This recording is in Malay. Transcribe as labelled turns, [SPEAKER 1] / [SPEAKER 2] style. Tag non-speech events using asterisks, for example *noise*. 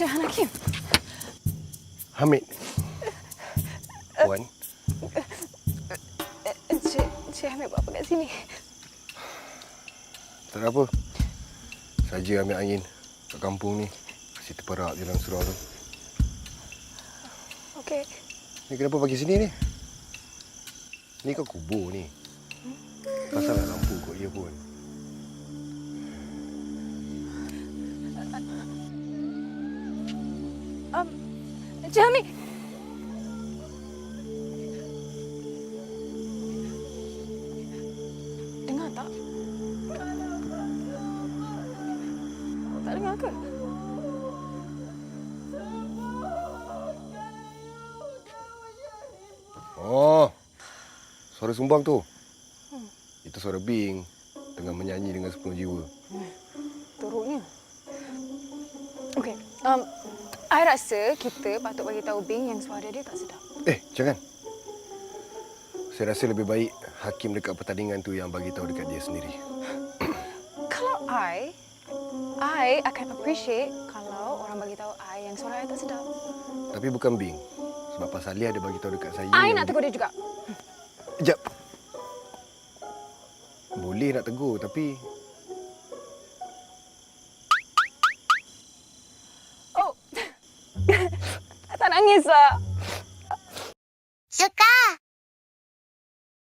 [SPEAKER 1] Encik Hakim.
[SPEAKER 2] Hamid. Puan,
[SPEAKER 1] Encik, Encik Hamid buat apa kat sini?
[SPEAKER 2] tak ada apa. Saja ambil angin kat kampung ni. Kasih terperak jalan surau tu.
[SPEAKER 1] Okey.
[SPEAKER 2] Ni kenapa pagi sini ni? Ni kau kubur ni. Pasal nak lampu kot dia pun.
[SPEAKER 1] Um. Dengar tak? Tak dengar ke?
[SPEAKER 2] Oh. Suara sumbang tu. Itu suara Bing tengah menyanyi dengan sepenuh jiwa.
[SPEAKER 1] Teruknya. Okey. Um, I rasa kita patut bagi tahu Bing yang suara dia tak sedap.
[SPEAKER 2] Eh, jangan. Saya rasa lebih baik hakim dekat pertandingan tu yang bagi tahu dekat dia sendiri. *coughs*
[SPEAKER 1] Kalau I, I akan appreciate kalau orang bagi tahu I yang suara I tak sedap.
[SPEAKER 2] Tapi bukan Bing. Sebab pasal dia ada bagi tahu dekat saya.
[SPEAKER 1] I
[SPEAKER 2] yang-
[SPEAKER 1] nak tegur dia juga.
[SPEAKER 2] Sekejap. Boleh nak tegur tapi
[SPEAKER 1] さ。